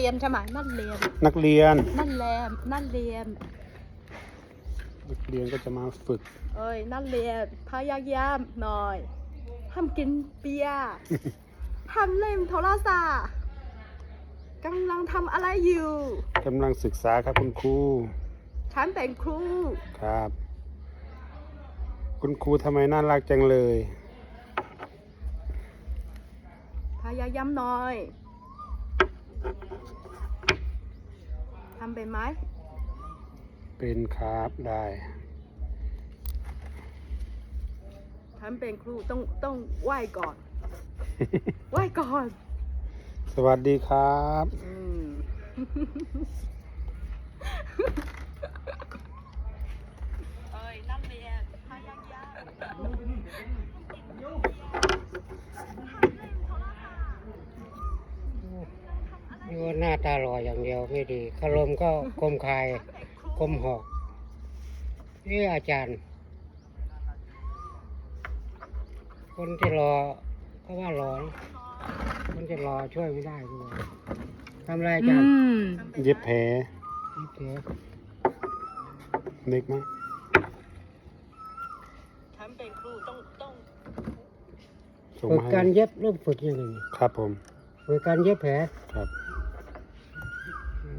เรียนใช่ไหมนั่นเรียนนักเรียน นั่นแรมนั่นเรียนนักเรียนก็จะมาฝึก เอ้ยนั่นเรียนพยายามหน่อยห้ามกินเบียร์ ห้ามเล่นโทรศัพท์กำลังทำอะไรอยู่กำลังศึกษาครับคุณครู ฉันเป็นครู ครับ คุณครูทำไมน่ารักจังเลย พยายามหน่อย ทำเป็นไหมเป็นครับได้ฉันเป็นครูต้องต้องไหว้ก่อน ไหว้ก่อน สวัสดีครับ อืม เอ้ยนั่นเรียนพยายาม นี่ว่าหน้าตาหล่ออย่างเดียวไม่ดีคารมก็คมคายคมหอกนี่อาจารย์ คนที่รอก็ว่ารอนะคนที่รอช่วยไม่ได้ด้วยทำอะไรอาจารย์มเย็บแผลโอเคเด็กไหมฉันเป็นครูต้องต้องส่งฝึกมาให้การเย็บเริ่มฝึกยังไงครับผมฝึกการเย็บแผลครับ อื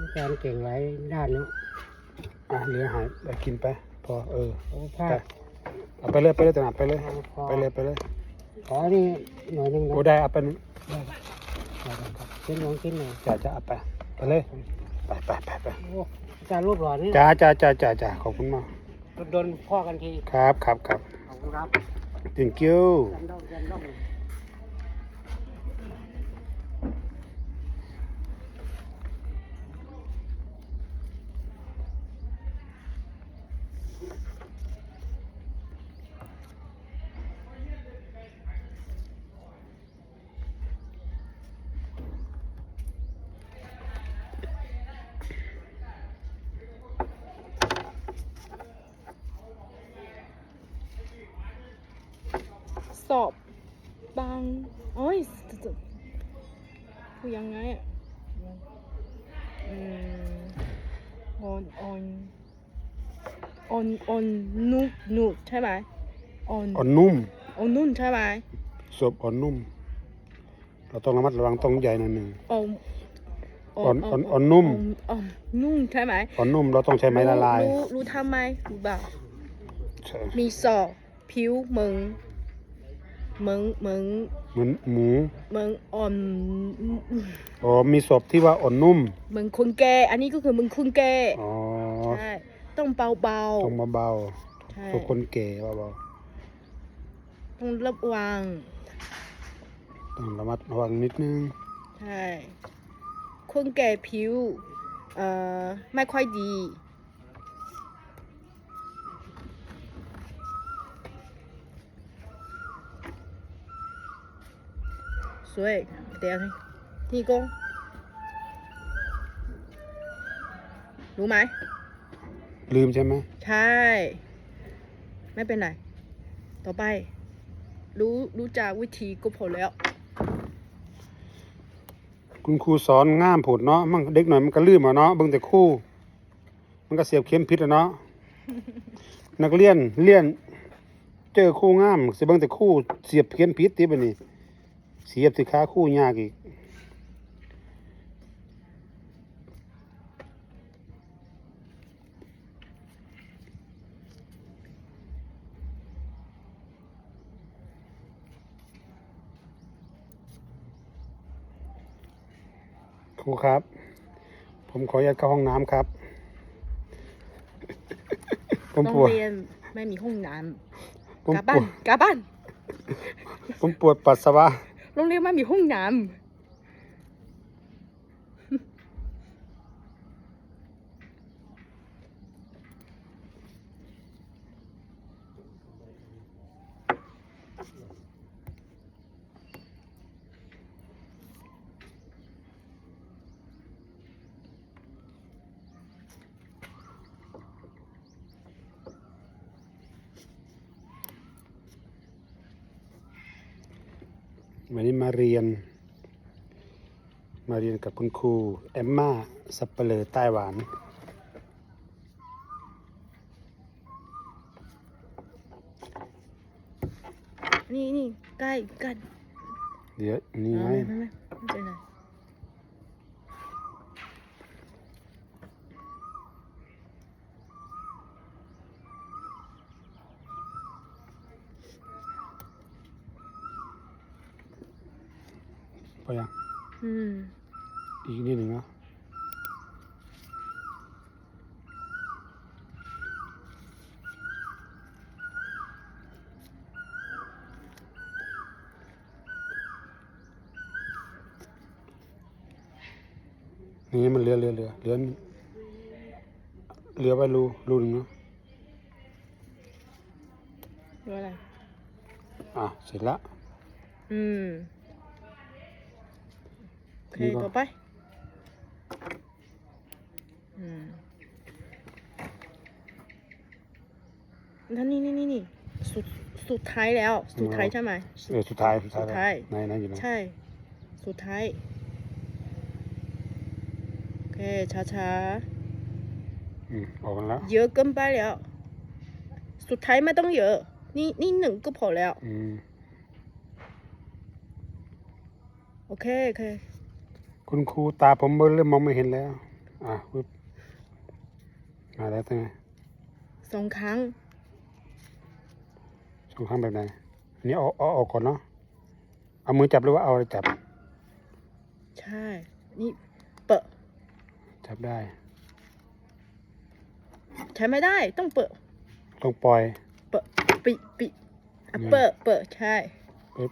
ม อาจารย์เก่งหลายด้านเนาะอะเหลือหายไปกินไป พอเออโอ้ผ้าไปเอาไปเลยไปเลยตนาดไปเลยเอาพอไปเลยไปเลยขอนี่หน่อยหนึงนะโอ้ได้เอาไปหนึ่งชิ้นสองชิ้นหน่อยจ้าจ้าเอาไปไปเลยไปไปไปไปโอ้อาจารย์รูปหล่อนี่จ้าจ้าจ้าจ้าจ้าขอบคุณมากโดนพ่อกันทีครับครับครับขอบคุณครับ thank you ยันด้อมยันด้อม สอบบางโอ้ยพูดยังไงอะอืมออนออนออนออนนุกนุกใช่ไหมออนอ่อนนุ่มออนนุ่นใช่ไหมศพอ่อนนุ่ม เราต้องระมัดระวังต้องใหญ่หน่อยหนึ่งออนอ่อนอ่อนอ่อนนุ่มอ่อนนุ่มใช่ไหมอ่อนนุ่มเราต้องใช้ไม้ละลาย รู้รู้ทำไมรู้เปล่าใช่มีศอกผิวเหมือน เหมือนเหมือนเหมือนหมูเหมือนอ่อนอ๋อมีศพที่ว่าอ่อนนุ่มเหมือนคนแก่อันนี้ก็คือเหมือนคนแก่อ๋อใช่ต้องเบาเบาๆต้องเบาใช่ๆพวกคนแก่เบาต้องระวังๆต้องระมัดระวังนิดนึงใช่คนแก่ผิวเอ่อไม่ค่อยดี 所以等一下ทีโกงรู้ไหม ลืมใช่ไหม ใช่ ไม่เป็นไร ต่อไป รู้รู้จักวิธีก็พอแล้ว คุณครูสอนง่ามผุดเนาะมันเด็กหน่อยมันก็ลืมอ่ะเนาะเบิ่งแต่ครู่ มันก็เสียบเข็มพิษอ่ะเนาะ นักเรียนเรียน เจอครู่ง่ามสิเบิ่งแต่ครู่เสียบเข็มพิษติบัดนี้ เสียบสิขาครู่ยากอีกครูครับ ผมขออนุญาตเข้าห้องน้ำครับ ผมโรงปวด เรียนไม่มีห้องน้ผมำกลับปบ้าวนด กลับบ้าน ผมปวดปัสสาวะ โรงเรียนมันมีห้องน้ วันนี้มาเรียน มาเรียนกับคุณครูแอมมาสับเปลือไต้หวันนี่นี่ใกล้ใกล้เดี๋ยวนี่ไง ไม่ไม่ไม่ไม่เป็นไร พ อยังอืมอีกนิดหนึ่งเนาะนี่มันเหลือเหลือเหลือเหลือเหลือไว้รูรูหนึ่งเนาะดูอะไรอะเสร็จละอืมโอ เคนี่ก็ต่อไป อืมแล้วนี่นี่นี่นี่สุดสุดท้ายแล้ว สุดท้ายใช่ไหมเออสุดท้ายสุดท้ายสุดท้ายไหนไหนอยู่ไหนใช่ สุดท้าย โอเคช้าอืมออกมาแล้วๆเยอะเกินไปแล้ว สุดท้ายไม่ต้องเยอะ นี่นี่หนึ่งก็พอแล้ว อืม โอเคโอเค คุณครูตาผมเริ่มมองไม่เห็นแล้ว อะปึ๊บมาแล้วตั้งไงสองครั้งสองข้างแบบไหนอันนี้เอาเอาออกก่อนเนาะเอามือจับหรือว่าเอาอะไรจับ ใช่ นี่เปิดจับได้ ใช้ไม่ได้ต้องเปิดต้องปล่อยเปิดปิปิอะอืมเปิดเปิดใช่ปึ๊บ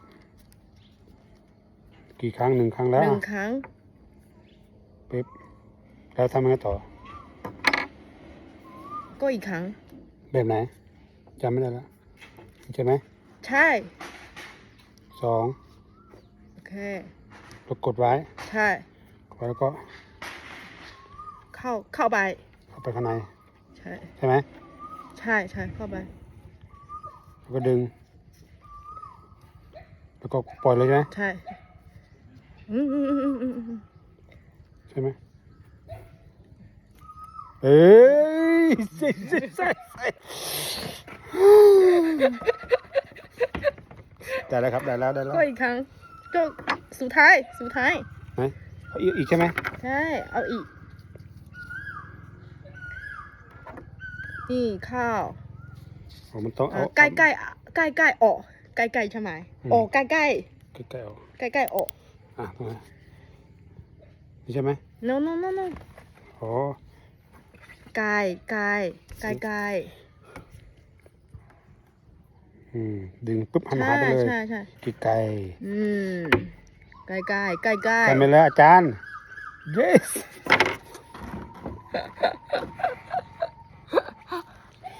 กี่ครั้งหนึ่งครั้งแล้วหนึ่งอะครั้ง ปึ๊บแล้วทำยังไงต่อ ก็อีกครั้ง แบบไหนจำไม่ได้แล้วใช่ไหมใช่ สองโอเค แล้วกดไว้ใช่ กดไว้แล้วก็เข้าเข้าไป เข้าไปข้างในใช่ ใช่ไหมใช่ใช่เข้าไป แล้วก็ดึง แล้วก็ปล่อยเลยใช่ไหมใช่ อืมอืมอืมอืมอืมอืม ใช่ไหมเอ้ยใส่ใส่ใส่ใส่ได้แล้วครับได้แล้วได้แล้วก็อีกครั้ง ก็สุดท้ายสุดท้ายไหนเอาอีกอีกใช่ไหมใช่เอาอีก นี่ข้าวโอ้มันต้องอะเอาใกล้ใกล้ใกล้ใกล้ๆออกใกล้ใกล้ๆใช่ไหมอืมออกใกล้ใกล้ใกล้ๆเอาใกล้ใกล้ๆออก อะตรงไห นนี่ใช่ไหม no no no no โอ้ใกล้ใกล้ใกล้ใกล้อืมดึงปุ๊บหันใช่หายไปเลยใช่ใช่ไกลอืมใกล้ใกล้ใกล้ใกล้ๆกันไปแล้วอาจารย์ yes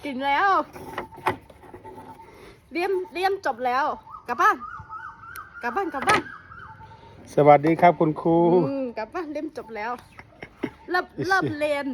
กินแล้วเรียมเรียมจบแล้ว กลับบ้าน กลับบ้าน กลับบ้าน สวัสดีครับคุณครูอืม กลับมาเล่มจบแล้วเริ่มเริ่มเรียน